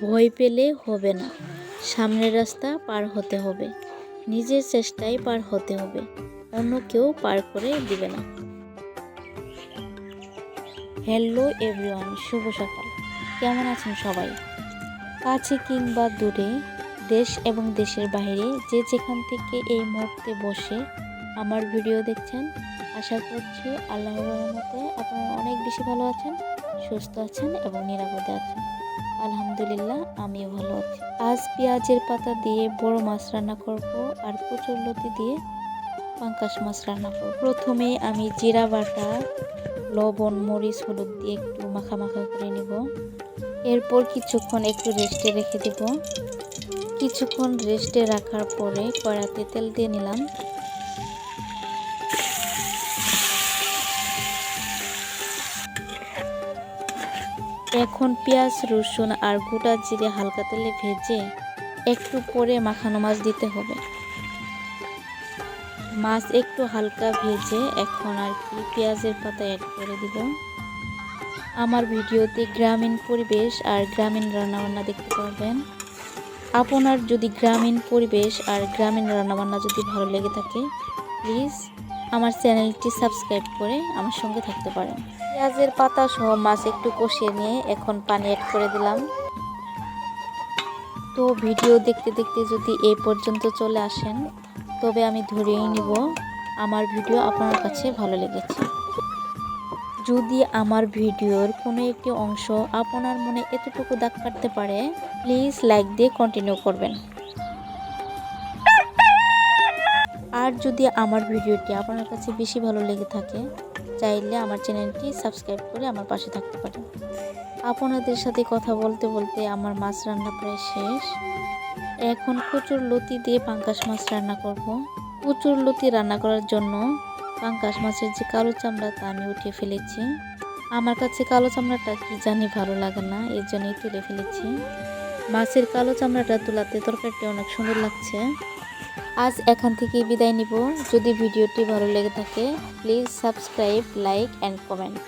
ভয় পেলে হবে না। সামনের রাস্তা পার হতে হবে। নিজের চেষ্টায় পার হতে হবে। অন্য কেউ পার করে দিবে না। হ্যালো এভরিওয়ান, শুভ সকাল। কেমন আছেন সবাই? কাছে কিংবা দূরে, দেশ এবং দেশের বাইরে যে যেখান থেকে এই মুহূর্তে বসে আমার ভিডিও দেখছেন, আশা করছি আল্লাহর রহমতে আপনারা অনেক বেশি ভালো আছেন, সুস্থ আছেন এবং নিরাপদে আছেন। আলহামদুলিল্লাহ, আমিও ভালো আছি। আজ পেঁয়াজের পাতা দিয়ে বড় মাছ রান্না করব আর কচুর লতি দিয়ে পাঙ্কাশ মাছ রান্না করব। প্রথমে আমি জিরা বাটা, লবণ, মরিচ, হলুদ দিয়ে একটু মাখা মাখা করে নিব। এরপর কিছুক্ষণ একটু রেস্টে রেখে দেব। কিছুক্ষণ রেস্টে রাখার পরে কড়াতে তেল দিয়ে নিলাম। এখন পেঁয়াজ, রসুন আর গোটা জিরে হালকা তেলে ভেজে একটু পরে মাখানো মাছ দিতে হবে। মাছ একটু হালকা ভেজে এখন আর কি পেঁয়াজের পাতা অ্যাড করে দিব। আমার ভিডিওতে গ্রামীণ পরিবেশ আর গ্রামীণ রান্নাবান্না দেখতে পারবেন। আপনার যদি গ্রামীণ পরিবেশ আর গ্রামীণ রান্নাবান্না যদি ভালো লেগে থাকে প্লিজ আমার চ্যানেলটি সাবস্ক্রাইব করে আমার সঙ্গে থাকতে পারেন। পেঁয়াজের পাতা সহ মাছ একটু কষিয়ে নিয়ে এখন পানি অ্যাড করে দিলাম। তো ভিডিও দেখতে দেখতে যদি এই পর্যন্ত চলে আসেন, তবে আমি ধরেই নিব, আমার ভিডিও আপনার কাছে ভালো লেগেছে। যদি আমার ভিডিওর কোনো একটি অংশ আপনার মনে এতটুকু দাগ কাটতে পারে প্লিজ লাইক দিয়ে কন্টিনিউ করবেন। আর যদি আমার ভিডিওটি আপনার কাছে বেশি ভালো লেগে থাকে চাইলে আমার চ্যানেলটি সাবস্ক্রাইব করে আমার পাশে থাকতে পারেন। আপনাদের সাথে কথা বলতে বলতে আমার মাছ রান্না প্রায় শেষ। এখন কচুর লতি দিয়ে পাঙ্কাশ মাছ রান্না করব। কচুর লতি রান্না করার জন্য পাঙ্কাশ মাছের যে কালো চামড়া তা আমি উঠিয়ে ফেলেছি। আমার কাছে কালো চামড়াটা কি জানি ভালো লাগে না, এর জন্যই তুলে ফেলেছি। মাছের কালো চামড়াটা তোলাতে তরকারিটি অনেক সুন্দর লাগছে। আজ এখান থেকে বিদায় নিব। যদি ভিডিওটি ভালো লেগে থাকে please subscribe like and comment